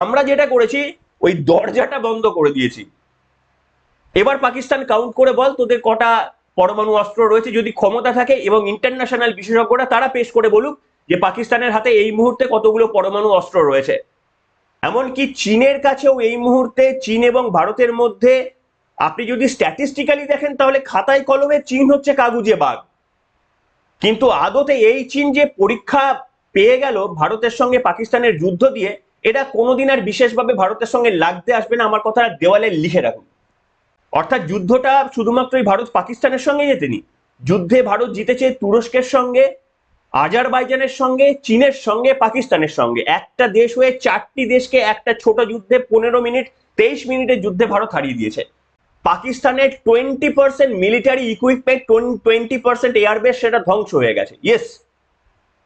আমরা যেটা করেছি, ওই দরজাটা বন্ধ করে দিয়েছি। এবার পাকিস্তান কাউন্ট করে বল, তোদের কটা পরমাণু অস্ত্র রয়েছে, যদি ক্ষমতা থাকে এবং ইন্টারন্যাশনাল বিশেষজ্ঞরা তারা পেশ করে বলুক যে পাকিস্তানের হাতে এই মুহূর্তে কতগুলো পরমাণু অস্ত্র রয়েছে। এমনকি চীনের কাছেও এই মুহূর্তে চীন এবং ভারতের মধ্যে, আপনি যদি স্ট্যাটিস্টিক্যালি দেখেন তাহলে খাতায় কলমে চীন হচ্ছে কাগুজে বাঘ। কিন্তু আদতে এই চীন যে পরীক্ষা পেয়ে গেল ভারতের সঙ্গে পাকিস্তানের যুদ্ধ দিয়ে এটা কোনোদিন আর বিশেষভাবে ভারতের সঙ্গে লাগতে আসবে না, আমার কথা দেওয়ালে লিখে রাখুন। অর্থাৎ যুদ্ধটা শুধুমাত্রই ভারত পাকিস্তানের সঙ্গে জেতেনি যুদ্ধে ভারত জিতেছে তুরস্কের সঙ্গে, আজারবাইজানের সঙ্গে, চীনের সঙ্গে, পাকিস্তানের সঙ্গে। একটা দেশ হয়ে চারটি দেশকে একটা ছোট যুদ্ধে পনেরো মিনিট, তেইশ মিনিটের যুদ্ধে ভারত হারিয়ে দিয়েছে। পাকিস্তানের twenty percent military equipment twenty percent airbase সেটা ধ্বংস হয়ে গেছে। ইয়েস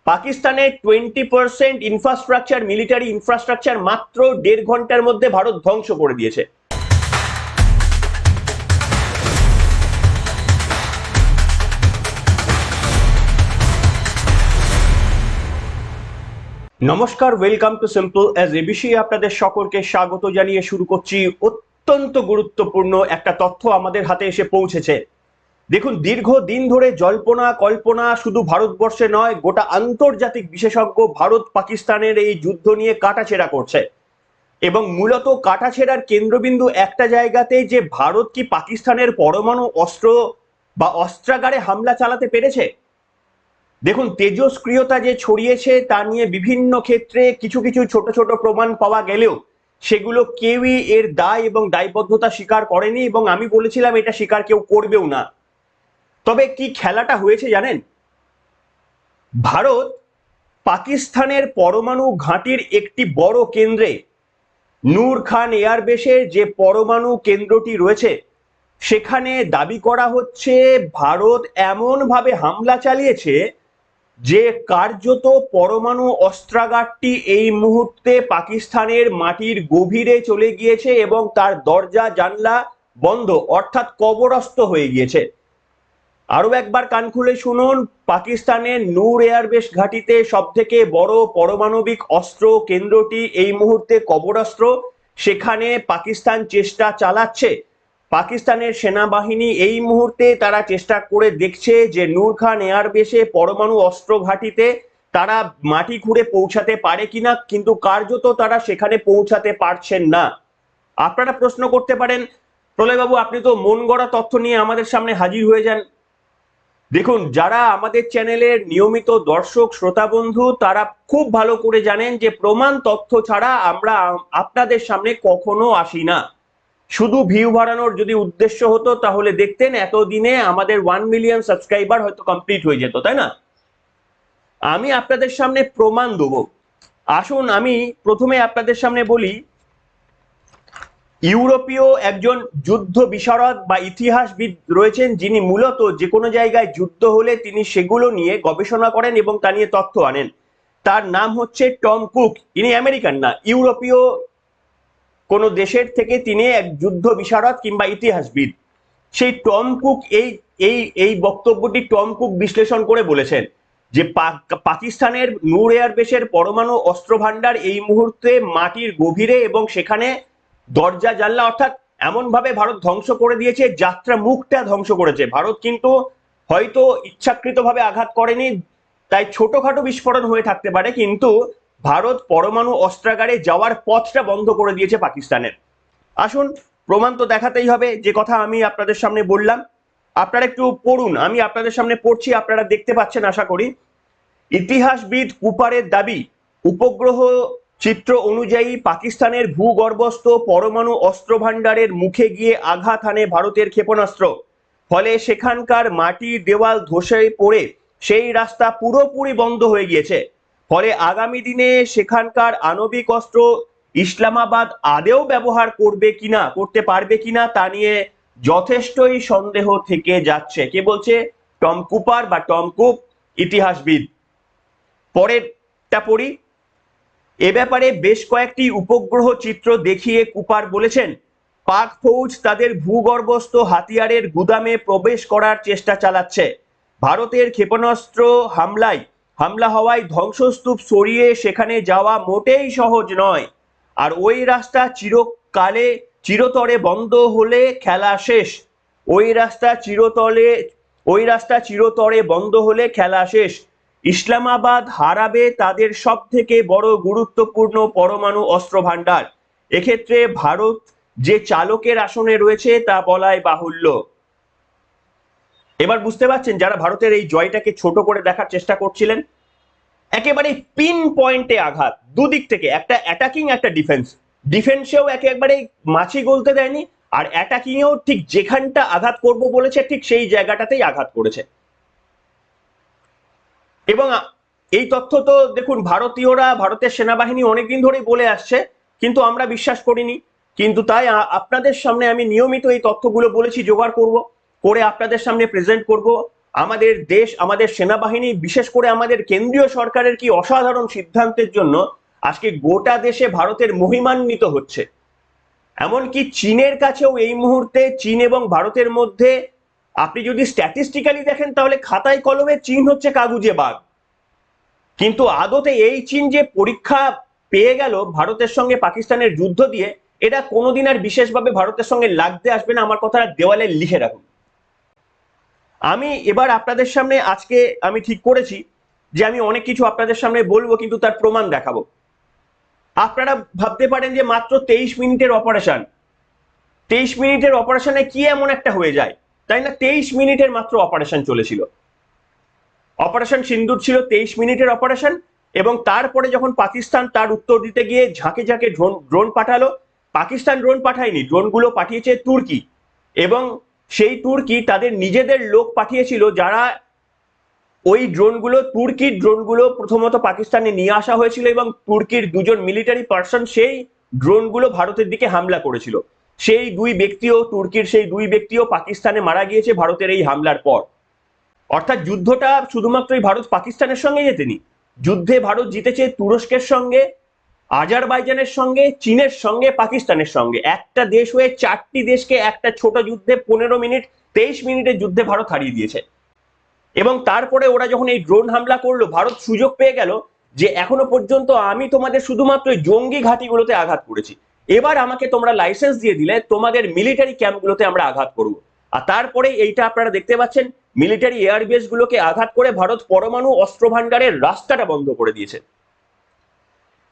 পাকিস্তানের twenty percent infrastructure military infrastructure মাত্র দেড় ঘণ্টার মধ্যে ভারত ধ্বংস করে দিয়েছে। নমস্কার welcome to simple as ABC আপনাদের সকলকে স্বাগত জানিয়ে শুরু করছি অত্যন্ত গুরুত্বপূর্ণ একটা তথ্য আমাদের হাতে এসে পৌঁছেছে। দেখুন, দীর্ঘ দিন ধরে জল্পনা, কল্পনা শুধু ভারতবর্ষে নয়, গোটা আন্তর্জাতিক বিশেষজ্ঞ ভারত পাকিস্তানের এই যুদ্ধ নিয়ে কাটাছেড়া করছে। এবং মূলত কাটাছেড়ার কেন্দ্রবিন্দু একটা জায়গাতে যে ভারত কি পাকিস্তানের পরমাণু অস্ত্র বা অস্ত্রাগারে হামলা চালাতে পেরেছে? দেখুন, তেজস্ক্রিয়তা যে ছড়িয়েছে তা নিয়ে বিভিন্ন ক্ষেত্রে কিছু কিছু ছোট ছোট প্রমাণ পাওয়া গেলেও সেগুলো কেউই এর দায় এবং দায়বদ্ধতা স্বীকার করেনি এবং আমি বলেছিলাম এটা স্বীকার কেউ করবেও না। তবে কি খেলাটা হয়েছে জানেন? ভারত পাকিস্তানের পরমাণু ঘাঁটির একটি বড় কেন্দ্রে। নূর খান এয়ারবেসের যে পরমাণু কেন্দ্রটি রয়েছে, সেখানে দাবি করা হচ্ছে ভারত এমনভাবে হামলা চালিয়েছে যে কার্যত পরমাণু অস্ত্রাগারটি এই মুহূর্তে পাকিস্তানের মাটির গভীরে চলে গিয়েছে এবং তার দরজা জানলা বন্ধ, অর্থাৎ কবরস্থ হয়ে গিয়েছে। আরও একবার কান খুলে শুনুন পাকিস্তানের নূর এয়ারবেস ঘাঁটিতে সব থেকে বড় পারমাণবিক অস্ত্র কেন্দ্রটি এই মুহূর্তে কবরস্ত্র। সেখানে পাকিস্তান চেষ্টা চালাচ্ছে। পাকিস্তানের সেনাবাহিনী এই মুহূর্তে তারা চেষ্টা করে দেখছে যে নূর খান এয়ারবেসে পরমাণু অস্ত্র ঘাঁটিতে তারা মাটি খুঁড়ে পৌঁছাতে পারে কিনা, কিন্তু কার্যত তারা সেখানে পৌঁছাতে পারছেন না। আপনারা প্রশ্ন করতে পারেন, প্রলয়বাবু, আপনি তো মন গড়া তথ্য নিয়ে আমাদের সামনে হাজির হয়ে যান। দেখুন, যারা আমাদের চ্যানেলের নিয়মিত দর্শক, শ্রোতা বন্ধু, তারা খুব ভালো করে জানেন যে প্রমাণ তথ্য ছাড়া আমরা আপনাদের সামনে কখনো আসি না। শুধু ভিউ বাড়ানোর যদি উদ্দেশ্য হতো, তাহলে দেখতেন এতদিনে আমাদের ওয়ান মিলিয়ন সাবস্ক্রাইবার হয়তো কমপ্লিট হয়ে যেত, তাই না? আমি আপনাদের সামনে প্রমাণ দেবো। আসুন, আমি প্রথমে আপনাদের সামনে বলি ইউরোপীয় একজন যুদ্ধ বিশারদ বা ইতিহাসবিদ রয়েছেন, যিনি মূলত যে কোনো জায়গায় যুদ্ধ হলে তিনি সেগুলো নিয়ে গবেষণা করেন এবং তা নিয়ে তথ্য আনেন। তার নাম হচ্ছে টম কুক। ইনি আমেরিকান না, ইউরোপীয় কোনো দেশের থেকে তিনি এক যুদ্ধ বিশারদ কিংবা ইতিহাসবিদ। সেই টম কুক এই এই এই বক্তব্যটি টম কুক বিশ্লেষণ করে বলেছেন যে পাকিস্তানের নূর এয়ারবেসের পরমাণু অস্ত্র ভান্ডার এই মুহূর্তে মাটির গভীরে এবং সেখানে দরজা, জানলা অর্থাৎ এমন ভাবে ভারত ধ্বংস করে দিয়েছে, যাত্রা মুখটা ধ্বংস করেছে। ভারত কিন্তু হয়তো ইচ্ছাকৃতভাবে আঘাত করেনি, তাই ছোটখাটো বিস্ফোরণ হয়ে থাকতে পারে, কিন্তু ভারত পরমাণু অস্ত্রাগারে যাওয়ার পথটা বন্ধ করে দিয়েছে পাকিস্তানের। আসুন, প্রমাণ তো দেখাতেই হবে, যে কথা আমি আপনাদের সামনে বললাম। আপনারা একটু পড়ুন, আমি আপনাদের সামনে পড়ছি, আপনারা দেখতে পাচ্ছেন, আশা করি। ইতিহাসবিদ কুপারের দাবি, উপগ্রহ চিত্র অনুযায়ী পাকিস্তানের ভূগর্ভস্থ পরমাণু অস্ত্র ভাণ্ডারের মুখে গিয়ে আঘাত হানে ভারতের ক্ষেপণাস্ত্র। ফলে সেখানকার মাটির দেওয়াল ধসে পড়ে সেই রাস্তা পুরোপুরি বন্ধ হয়ে গিয়েছে। ফলে আগামী দিনে সেখানকার আণবিক অস্ত্র ইসলামাবাদ আদেও ব্যবহার করবে কিনা, করতে পারবে কিনা তা নিয়ে যথেষ্টই সন্দেহ থেকে যাচ্ছে। কে বলছে? টম কুপার বা টম কুপ, ইতিহাসবিদ। পরেরটা পড়ি। এ ব্যাপারে বেশ কয়েকটি উপগ্রহ চিত্র দেখিয়ে কুপার বলেছেন। পাক ফৌজ তাদের ভূগর্ভস্থ হাতিয়ারের গুদামে প্রবেশ করার চেষ্টা চালাচ্ছে। ভারতের ক্ষেপণাস্ত্র হামলায়, হামলা হওয়ায় ধ্বংসস্তূপ সরিয়ে সেখানে যাওয়া মোটেই সহজ নয়। আর ওই রাস্তা চিরকালে, চিরতরে বন্ধ হলে খেলা শেষ। ওই রাস্তা চিরতলে, ওই রাস্তা চিরতরে বন্ধ হলে খেলা শেষ। ইসলামাবাদ হারাবে তাদের সব থেকে বড় গুরুত্বপূর্ণ পরমাণু অস্ত্র ভান্ডার এক্ষেত্রে ভারত যে চালকের আসনে রয়েছে তা বলাই বাহুল্য। এবার বুঝতে পারছেন যারা ভারতের এই জয়টাকে ছোট করে দেখার চেষ্টা করছিলেন, একেবারে পিন পয়েন্টে আঘাত। দুদিক থেকে একটা অ্যাটাকিং একটা ডিফেন্স ডিফেন্সেও একেবারে মাছি গলতে দেয়নি, আর অ্যাটাকিং এও ঠিক যেখানটা আঘাত করব বলেছে, ঠিক সেই জায়গাটাতেই আঘাত করেছে। এবং এই তথ্য তো দেখুন, ভারতীয়রা, ভারতের সেনাবাহিনী অনেকদিন ধরেই বলে আসছে, কিন্তু আমরা বিশ্বাস করিনি। কিন্তু তাই আপনাদের সামনে আমি নিয়মিত এই তথ্যগুলো বলেছি, জোগাড় করব, করে আপনাদের সামনে প্রেজেন্ট করব। আমাদের দেশ, আমাদের সেনাবাহিনী, বিশেষ করে আমাদের কেন্দ্রীয় সরকারের কি অসাধারণ সিদ্ধান্তের জন্য আজকে গোটা দেশে ভারতের মহিমান্বিত হচ্ছে। এমনকি চীনের কাছেও এই মুহূর্তে চীন এবং ভারতের মধ্যে আপনি যদি স্ট্যাটিস্টিক্যালি দেখেন, তাহলে খাতায় কলমে চীন হচ্ছে কাগুজে বাঘ। কিন্তু আদতে এই চীন যে পরীক্ষা পেয়ে গেল ভারতের সঙ্গে পাকিস্তানের যুদ্ধ দিয়ে, এটা কোনোদিন আর বিশেষভাবে ভারতের সঙ্গে লাগতে আসবে না, আমার কথাটা দেওয়ালে লিখে রাখুন। আমি এবার আপনাদের সামনে আজকে আমি ঠিক করেছি যে আমি অনেক কিছু আপনাদের সামনে বলব, কিন্তু তার প্রমাণ দেখাবো। আপনারা ভাবতে পারেন যে মাত্র তেইশ মিনিটের অপারেশন তেইশ মিনিটের অপারেশনে কি এমন একটা হয়ে যায়? তাই না তেইশ মিনিটের মাত্র অপারেশন চলেছিল। অপারেশন সিন্দুর ছিল তেইশ মিনিটের অপারেশন এবং তারপরে যখন পাকিস্তান তার উত্তর দিতে গিয়ে ঝাঁকে ঝাঁকে ড্রোন ড্রোন পাঠালো, পাকিস্তান ড্রোন পাঠায়নি ড্রোনগুলো পাঠিয়েছে তুর্কি এবং সেই তুর্কি তাদের নিজেদের লোক পাঠিয়েছিল যারা ওই ড্রোনগুলো তুর্কির ড্রোনগুলো প্রথমত পাকিস্তানে নিয়ে আসা হয়েছিল এবং তুর্কির দুজন মিলিটারি পার্সন সেই ড্রোনগুলো ভারতের দিকে হামলা করেছিল। সেই দুই ব্যক্তিও তুর্কির, সেই দুই ব্যক্তিও পাকিস্তানে মারা গিয়েছে ভারতের এই হামলার পর। অর্থাৎ যুদ্ধটা শুধুমাত্রই ভারত পাকিস্তানের সঙ্গে জেতেনি যুদ্ধে ভারত জিতেছে তুরস্কের সঙ্গে, আজারবাইজানের সঙ্গে, চীনের সঙ্গে, পাকিস্তানের সঙ্গে। একটা দেশ হয়ে চারটি দেশকে একটা ছোট যুদ্ধে পনেরো মিনিট, তেইশ মিনিটের যুদ্ধে ভারত হারিয়ে দিয়েছে। এবং তারপরে ওরা যখন এই ড্রোন হামলা করল, ভারত সুযোগ পেয়ে গেল যে এখনও পর্যন্ত আমি তোমাদের শুধুমাত্র জঙ্গি ঘাঁটিগুলোতে আঘাত করেছি। এবার আমাকে তোমরা লাইসেন্স দিয়ে দিলে তোমাদের মিলিটারি ক্যাম্পগুলোতে আমরা আঘাত করব। আর তারপরে এইটা আপনারা দেখতে পাচ্ছেন মিলিটারি এয়ারবেস গুলোকে আঘাত করে ভারত পরমাণু অস্ত্র ভান্ডারের রাস্তাটা বন্ধ করে দিয়েছে।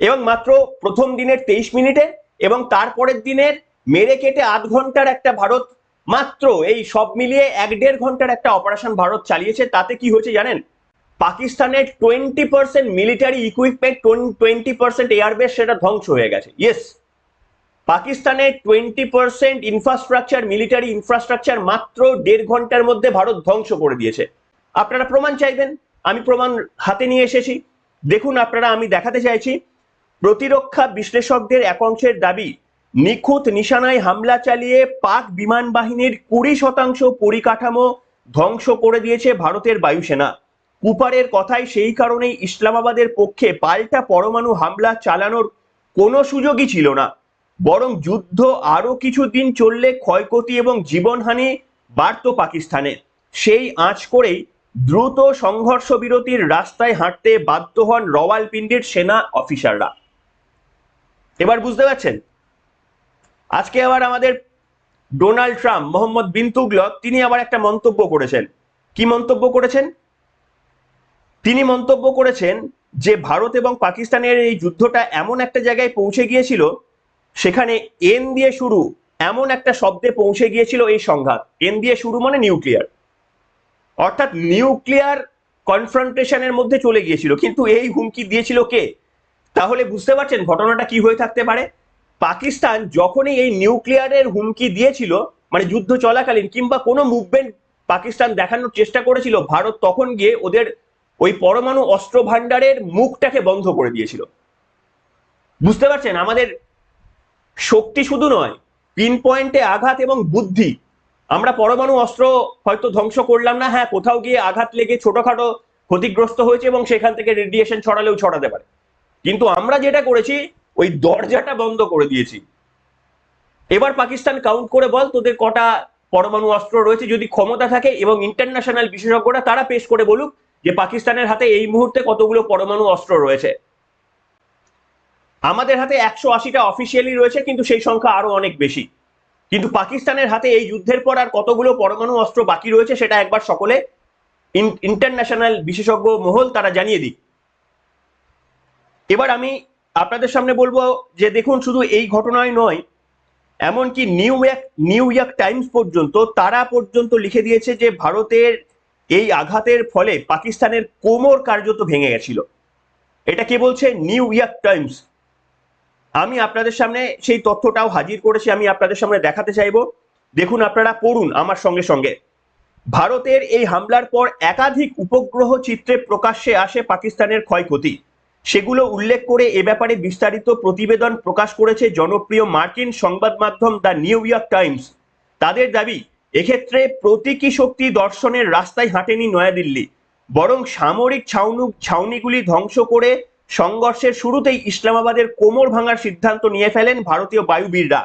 এবং মাত্র প্রথম দিনের তেইশ মিনিটে এবং তারপরের দিনের মেরে কেটে আধ ঘণ্টার একটা ভারত, মাত্র এই সব মিলিয়ে এক দেড় ঘণ্টার একটা অপারেশন ভারত চালিয়েছে। তাতে কি হয়েছে জানেন? পাকিস্তানের twenty percent military equipment twenty percent airbase সেটা ধ্বংস হয়ে গেছে। ইয়েস পাকিস্তানের twenty percent infrastructure military infrastructure মাত্র দেড় ঘণ্টার মধ্যে ভারত ধ্বংস করে দিয়েছে। আপনারা প্রমাণ চাইবেন? আমি প্রমাণ হাতে নিয়ে এসেছি। দেখুন আপনারা, আমি দেখাতে চাইছি, প্রতিরক্ষা বিশ্লেষকদের এক অংশের দাবি, নিখুঁত নিশানায় হামলা চালিয়ে পাক বিমান বাহিনীর কুড়ি শতাংশ পরিকাঠামো ধ্বংস করে দিয়েছে ভারতের বায়ুসেনা। কুপারের কথায় সেই কারণেই ইসলামাবাদের পক্ষে পাল্টা পরমাণু হামলা চালানোর কোনো সুযোগই ছিল না। বরং যুদ্ধ আরও কিছুদিন চললে ক্ষয়ক্ষতি এবং জীবনহানি বাড়ত পাকিস্তানে। সেই আঁচ করেই দ্রুত সংঘর্ষ বিরতির রাস্তায় হাঁটতে বাধ্য হন রওয়ালপিন্ডির সেনা অফিসাররা। এবার বুঝতে পারছেন? আজকে আবার আমাদের ডোনাল্ড ট্রাম্প, মোহাম্মদ বিন তুগলক, তিনি আবার একটা মন্তব্য করেছেন। কি মন্তব্য করেছেন? তিনি মন্তব্য করেছেন যে, ভারত এবং পাকিস্তানের এই যুদ্ধটা এমন একটা জায়গায় পৌঁছে গিয়েছিল সেখানে এন দিয়ে শুরু এমন একটা শব্দে পৌঁছে গিয়েছিল এই সংঘাত। এন দিয়ে শুরু মানে নিউক্লিয়ার অর্থাৎ নিউক্লিয়ার কনফ্রন্টেশনের মধ্যে চলে গিয়েছিল। কিন্তু এই হুমকি দিয়েছিল কে? তাহলে বুঝতে পারছেন ঘটনাটা কি হয়ে থাকতে পারে? পাকিস্তান যখনই এই নিউক্লিয়ারের হুমকি দিয়েছিল মানে যুদ্ধ চলাকালীন কিংবা কোনো মুভমেন্ট পাকিস্তান দেখানোর চেষ্টা করেছিল, ভারত তখন গিয়ে ওদের ওই পরমাণু অস্ত্র ভান্ডারের মুখটাকে বন্ধ করে দিয়েছিল। বুঝতে পারছেন? আমাদের শক্তি শুধু নয় পিন পয়েন্টে আঘাত এবং বুদ্ধি। আমরা পরমাণু অস্ত্র হয়তো ধ্বংস করলাম না হ্যাঁ কোথাও গিয়ে আঘাত লেগে ছোটখাটো ক্ষতিগ্রস্ত হয়েছে এবং সেখান থেকে রেডিয়েশন ছড়ালেও ছড়াতে পারে। কিন্তু আমরা যেটা করেছি, ওই দরজাটা বন্ধ করে দিয়েছি। এবার পাকিস্তান কাউন্ট করে বল, তোদের কটা পরমাণু অস্ত্র রয়েছে, যদি ক্ষমতা থাকে এবং ইন্টারন্যাশনাল বিশেষজ্ঞরা তারা পেশ করে বলুক যে পাকিস্তানের হাতে এই মুহূর্তে কতগুলো পরমাণু অস্ত্র রয়েছে। আমাদের হাতে একশো আশিটা অফিসিয়ালি রয়েছে, কিন্তু সেই সংখ্যা আরও অনেক বেশি। কিন্তু পাকিস্তানের হাতে এই যুদ্ধের পর আর কতগুলো পরমাণু অস্ত্র বাকি রয়েছে, সেটা একবার সকলে ইন্টারন্যাশনাল বিশেষজ্ঞ মহল তারা জানিয়ে দিক। এবার আমি আপনাদের সামনে বলব যে দেখুন, শুধু এই ঘটনায় নয়, এমনকি New York New York Times পর্যন্ত তারা পর্যন্ত লিখে দিয়েছে যে ভারতের এই আঘাতের ফলে পাকিস্তানের কোমর কার্যত ভেঙে গেছিল। এটা কে বলছে? New York Times. আমি আপনাদের সামনে সেই তথ্যটাও হাজির করেছি, আমি আপনাদের সামনে দেখাতে চাইব। দেখুন আপনারা, পড়ুন আমার সঙ্গে সঙ্গে। ভারতের এই হামলার পর একাধিক উপগ্রহ চিত্রে প্রকাশ্যে আসে পাকিস্তানের ক্ষয়ক্ষতি। সেগুলো উল্লেখ করে এ ব্যাপারে বিস্তারিত প্রতিবেদন প্রকাশ করেছে জনপ্রিয় মার্কিন সংবাদ মাধ্যম দ্য নিউ ইয়র্ক টাইমস। তাদের দাবি, এক্ষেত্রে প্রতীকী শক্তি দর্শনের রাস্তায় হাঁটেনি নয়াদিল্লি, বরং সামরিক ছাউনু, ছাউনিগুলি ধ্বংস করে সংঘর্ষের শুরুতেই ইসলামাবাদের কোমর ভাঙার সিদ্ধান্ত নিয়ে ফেলেন ভারতীয় বায়ুবীররা।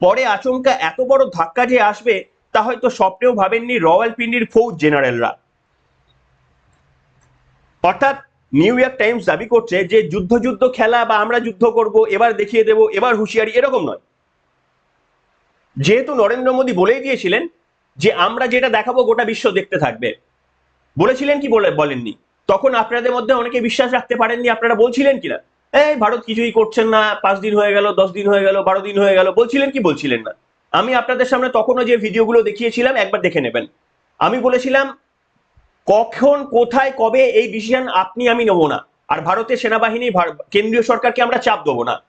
পরে আচমকা এত বড় ধাক্কা যে আসবে তা হয়তো স্বপ্নেও ভাবেননি রয়্যালপিন্ডির ফৌজ জেনারেলরা। অর্থাৎ নিউ ইয়র্ক টাইমস দাবি করছে যে যুদ্ধ যুদ্ধ খেলা বা আমরা যুদ্ধ করব, এবার দেখিয়ে দেব, এবার হুঁশিয়ারি এরকম নয়। যেহেতু নরেন্দ্র মোদী বলেই দিয়েছিলেন যে আমরা যেটা দেখাবো গোটা বিশ্ব দেখতে থাকবে। বলেছিলেন কি বলে বলেননি। তখন আপনাদের মধ্যে অনেকে বিশ্বাস রাখতে পারেননি, আপনারা বলছিলেন কিনা? এই ভারত কিছুই করছেন না, পাঁচ দিন হয়ে গেল, দশ দিন হয়ে গেল, বারো দিন হয়ে গেল, বলছিলেন কি বলছিলেন না? আমি আপনাদের সামনে তখনও যে ভিডিওগুলো দেখিয়েছিলাম, একবার দেখে নেবেন। আমি বলেছিলাম, কখন, কোথায়, কবে এই ডিসিশন আপনি, আমি নেব না। আর ভারতের সেনাবাহিনী কেন্দ্রীয় সরকারকে আমরা চাপ দেবো না।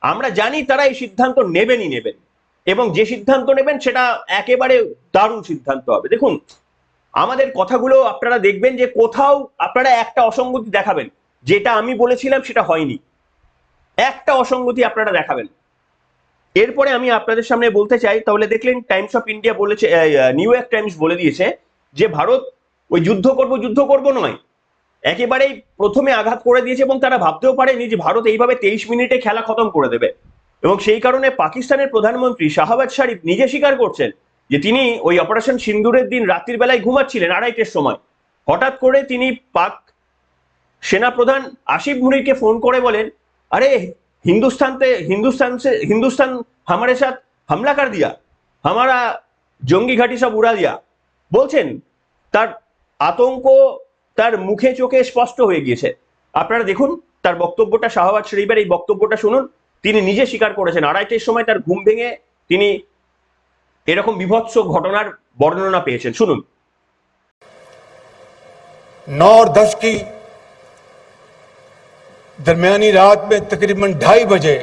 আমরা জানি তারা এই সিদ্ধান্ত নেবেনই নেবেন। এবং যে সিদ্ধান্ত নেবেন, সেটা একেবারে দারুণ সিদ্ধান্ত হবে। দেখুন আমাদের কথাগুলো আপনারা দেখবেন যে কোথাও আপনারা একটা অসঙ্গতি দেখাবেন। যেটা আমি বলেছিলাম সেটা হয়নি। একটা অসঙ্গতি আপনারা দেখাবেন। এরপরে আমি আপনাদের সামনে বলতে চাই, তাহলে দেখলেন টাইমস অফ ইন্ডিয়া বলেছে নিউ ইয়র্ক টাইমস বলে দিয়েছে যে ভারত ওই যুদ্ধ করব যুদ্ধ করব নয়। একেবারেই প্রথমে আঘাত করে দিয়েছে এবং তারা ভাবতেও পারেনি যে ভারত এইভাবে তেইশ মিনিটে খেলা খতম করে দেবে। এবং সেই কারণে পাকিস্তানের প্রধানমন্ত্রী শাহবাজ শরীফ নিজে স্বীকার করছেন যে তিনি ওই অপারেশন সিন্দুরের দিন রাত্রির বেলায় ঘুমাচ্ছিলেন আড়াইটের সময়। হঠাৎ করে তিনি পাক সেনাপ্রধান আসিফ মুনিরকে ফোন করে বলেন, আরে হিন্দুস্তানতে হিন্দুস্তান হিন্দুস্তান হামারে সাথ হামলা কার দিয়া, হামারা জঙ্গি ঘাটি সব উড়া দিয়া। বলছেন, তার আতঙ্ক তার মুখে চোখে স্পষ্ট হয়ে গিয়েছে। আপনারা দেখুন, তার বক্তব্যটা শাহবাজ শরীফের এই বক্তব্যটা শুনুন। তিনি নিজে স্বীকার করেছেন, আড়াইটের সময় তার ঘুম ভেঙে তিনি এরকম বিভৎস ঘটনার বর্ণনা পেয়েছেন শুনুন नौ और दस की दरमियानी रात में तकरीबन ढाई बजे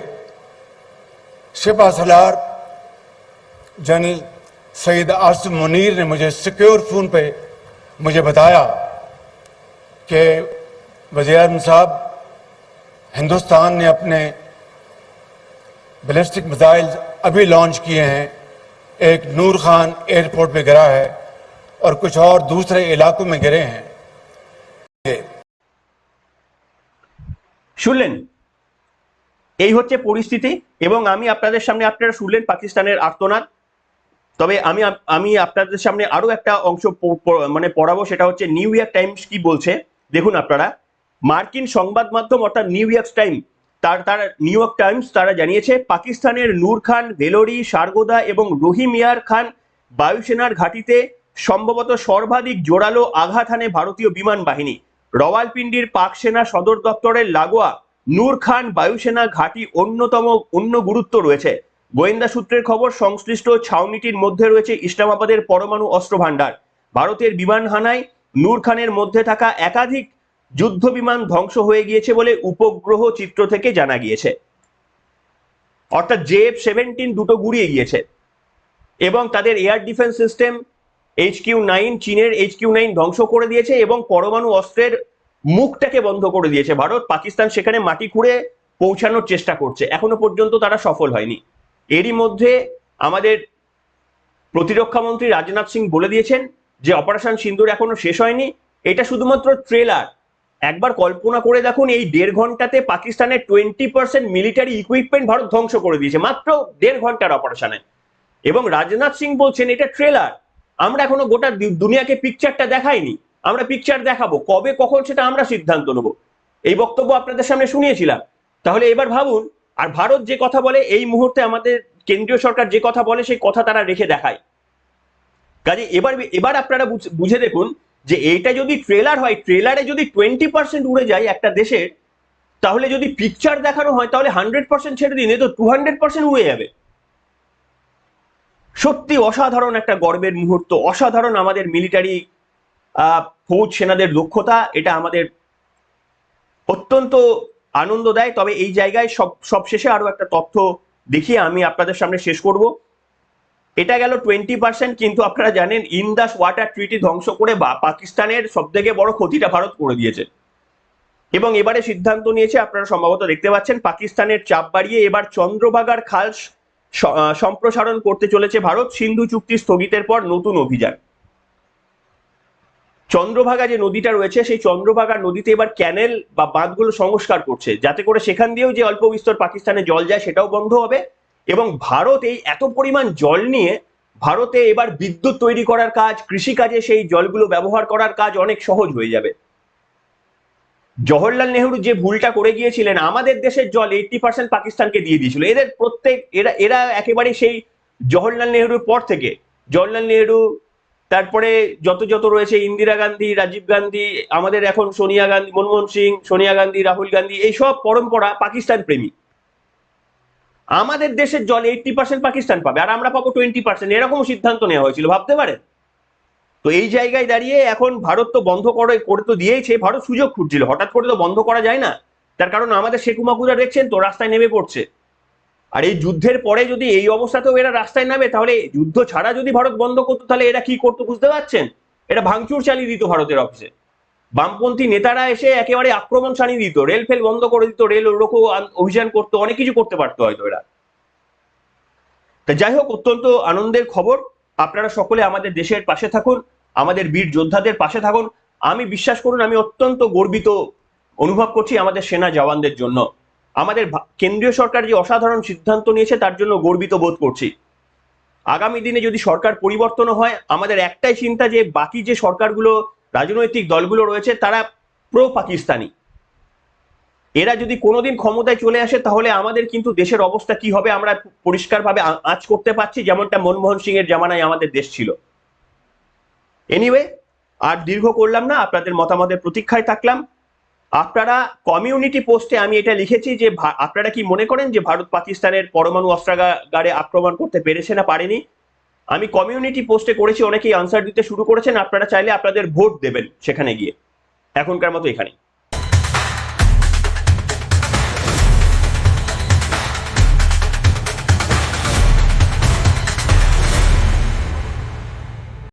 सिपा सलार जानी सईद आसिफ मुनीर ने मुझे सिक्योर फोन पे मुझे बताया कि वजीर साहब हिंदुस्तान ने अपने बैलिस्टिक मिसाइल अभी लॉन्च किए हैं एक नूर खान एयरपोर्ट पे गिरा है और कुछ और दूसरे इलाकों में गिरे हैं শুনলেন এই হচ্ছে পরিস্থিতি এবং আমি আপনাদের সামনে আপনারা শুনলেন পাকিস্তানের আর্তনাদ তবে আমি আমি আপনাদের সামনে আরো একটা অংশ প- প- মানে পড়াবো সেটা হচ্ছে নিউ ইয়র্ক টাইমস কি বলছে দেখুন আপনারা মার্কিন সংবাদ মাধ্যম অর্থাৎ নিউ ইয়র্ক টাইম তার তার নিউ ইয়র্ক টাইমস তারা জানিয়েছে, পাকিস্তানের নূর খান, ভেলোরি সারগোদা এবং রহিমিয়ার খান বায়ুসেনার ঘাঁটিতে সম্ভবত সর্বাধিক জোরালো আঘাত হানে ভারতীয় বিমান বাহিনী। রওয়ালপিন্ডির পাক সেনা সদর দপ্তরের লাগোয়া নূর খান বায়ুসেনা ঘাঁটি অন্যতম, অন্য গুরুত্ব রয়েছে। গোয়েন্দা সূত্রের খবর, সংশ্লিষ্ট ছাউনিটির মধ্যে রয়েছে ইসলামাবাদের পরমাণু অস্ত্র ভান্ডার ভারতের বিমান হানায় নূর খানের মধ্যে থাকা একাধিক যুদ্ধ বিমান ধ্বংস হয়ে গিয়েছে বলে উপগ্রহ চিত্র থেকে জানা গিয়েছে। অর্থাৎ জেএফ সেভেন্টিন দুটো গুড়িয়ে গিয়েছে। এবং তাদের air defence system H Q nine, চীনের এইচ কিউ নাইন ধ্বংস করে দিয়েছে এবং পরমাণু অস্ত্রের মুখটাকে বন্ধ করে দিয়েছে। ভারত, পাকিস্তান সেখানে মাটি খুঁড়ে পৌঁছানোর চেষ্টা করছে। এখনও পর্যন্ত তারা সফল হয়নি। এরই মধ্যে আমাদের প্রতিরক্ষা মন্ত্রী রাজনাথ সিং বলে দিয়েছেন যে, অপারেশন সিন্দুর এখনও শেষ হয়নি। এটা শুধুমাত্র ট্রেলার। একবার কল্পনা করে দেখুন, এই দেড় ঘন্টাতে পাকিস্তানের twenty percent military equipment Bharat ধ্বংস করে দিয়েছে, মাত্র দেড় ঘণ্টার অপারেশনে এবং রাজনাথ সিং বলছেন, এটা ট্রেলার আমরা এখনও গোটা দুনিয়াকে পিকচারটা দেখাইনি। আমরা পিকচার দেখাবো, কবে, কখন সেটা আমরা সিদ্ধান্ত নেব। এই বক্তব্য আপনাদের সামনে শুনিয়েছিলাম। তাহলে এবার ভাবুন, আর ভারত যে কথা বলে, এই মুহূর্তে আমাদের কেন্দ্রীয় সরকার যে কথা বলে, সেই কথা তারা রেখে দেখায়। কাজে এবার এবার আপনারা বুঝে দেখুন যে এইটা যদি ট্রেলার হয় ট্রেলারে যদি টোয়েন্টি পার্সেন্ট উড়ে যায় একটা দেশের, তাহলে যদি পিকচার দেখানো হয়, তাহলে হান্ড্রেড পার্সেন্ট ছেড়ে দিন, এ তো টু হান্ড্রেড পার্সেন্ট উড়ে যাবে। সত্যি অসাধারণ একটা গর্বের মুহূর্ত, অসাধারণ আমাদের মিলিটারি ফৌজ সেনাদের দক্ষতা, এটা আমাদের অত্যন্ত আনন্দ দেয় তবে এই জায়গায় সব সব শেষে আরও একটা তথ্য দেখিয়ে আমি আপনাদের সামনে শেষ করব। এটা গেল টোয়েন্টি পার্সেন্ট কিন্তু আপনারা জানেন, ইন্দাস ওয়াটার ট্রিটি ধ্বংস করে বা পাকিস্তানের সব থেকে বড় ক্ষতিটা ভারত করে দিয়েছে। এবং এবারে সিদ্ধান্ত নিয়েছে, আপনারা সম্ভবত দেখতে পাচ্ছেন, পাকিস্তানের চাপ বাড়িয়ে এবার চন্দ্রভাগার খাল সম্প্রসারণ করতে চলেছে ভারত। সিন্ধু চুক্তি স্থগিতের পর নতুন অভিযান। চন্দ্রভাগা যে নদীটা রয়েছে, সেই চন্দ্রভাগা নদীতে এবার ক্যানেল বা বাঁধগুলো সংস্কার করছে। যাতে করে সেখান দিয়েও যে অল্প বিস্তর পাকিস্তানে জল যায়, সেটাও বন্ধ হবে। এবং ভারত এই এত পরিমাণ জল নিয়ে ভারতে এবার বিদ্যুৎ তৈরি করার কাজ, কৃষিকাজে সেই জলগুলো ব্যবহার করার কাজ অনেক সহজ হয়ে যাবে। জওহরলাল নেহরু যে ভুলটা করে গিয়েছিলেন, আমাদের দেশের জল এইটটি পার্সেন্ট পাকিস্তানকে দিয়ে দিয়েছিল। এদের প্রত্যেক, এরা এরা একেবারে সেই জওহরলাল নেহরুর পর থেকে। জওহরলাল নেহরু, তারপরে যত যত রয়েছে, ইন্দিরা গান্ধী, রাজীব গান্ধী, আমাদের এখন সোনিয়া গান্ধী, মনমোহন সিং, সোনিয়া গান্ধী, রাহুল গান্ধী এইসব পরম্পরা পাকিস্তান প্রেমী। আমাদের দেশের জল এইটটি পার্সেন্ট পাকিস্তান পাবে, আর আমরা পাবো টোয়েন্টি পার্সেন্ট এরকম সিদ্ধান্ত নেওয়া হয়েছিল, ভাবতে পারেন তো এই জায়গায় দাঁড়িয়ে এখন ভারত তো বন্ধ করে করে তো দিয়েছে ভারত সুযোগ খুঁজছিল। হঠাৎ করে তো বন্ধ করা যায় না। তার কারণ আমাদের শেখ মাকুদা দেখছেন তো, রাস্তায় নেমে পড়ছে। আর এই যুদ্ধের পরে যদি এই অবস্থাতেও এরা রাস্তায় নামে, তাহলে যুদ্ধ ছাড়া যদি ভারত বন্ধ করতো, তাহলে এরা কি করতো বুঝতে পারছেন? এটা ভাঙচুর চালিয়ে দিত ভারতের অফিসে। বামপন্থী নেতারা এসে একেবারে আক্রমণ চালিয়ে দিত, রেল ফেল বন্ধ করে দিত, রেল রোকো আন- অভিযান করতো, অনেক কিছু করতে পারতো হয়তো এরা। তা যাই হোক, অত্যন্ত আনন্দের খবর। আপনারা সকলে আমাদের দেশের পাশে থাকুন, আমাদের বীর যোদ্ধাদের পাশে থাকুন। আমি বিশ্বাস করুন, আমি অত্যন্ত গর্বিত অনুভব করছি আমাদের সেনা জওয়ানদের জন্য। আমাদের কেন্দ্রীয় সরকার যে অসাধারণ সিদ্ধান্ত নিয়েছে, তার জন্য গর্বিত বোধ করছি। আগামী দিনে যদি সরকার পরিবর্তন হয়, আমাদের একটাই চিন্তা যে বাকি যে সরকারগুলো রাজনৈতিক দলগুলো রয়েছে, তারা প্রো পাকিস্তানি এরা যদি কোনোদিন ক্ষমতায় চলে আসে, তাহলে আমাদের কিন্তু দেশের অবস্থা কি হবে আমরা পরিষ্কারভাবে আঁচ করতে পারছি, যেমনটা মনমোহন সিং এর জামানায় আমাদের দেশ ছিল। এনিওয়ে আর দীর্ঘ করলাম না, আপনাদের মতামতের প্রতীক্ষায় থাকলাম। আপনারা কমিউনিটি পোস্টে আমি এটা লিখেছি যে আপনারা কি মনে করেন যে ভারত পাকিস্তানের পরমাণু অস্ত্রাগারে আক্রমণ করতে পেরেছে না পারেনি? আমি কমিউনিটি পোস্টে করেছি, অনেকেই আনসার দিতে শুরু করেছেন, আপনারা চাইলে আপনাদের ভোট দেবেন সেখানে গিয়ে। এখনকার মতো এখানেই।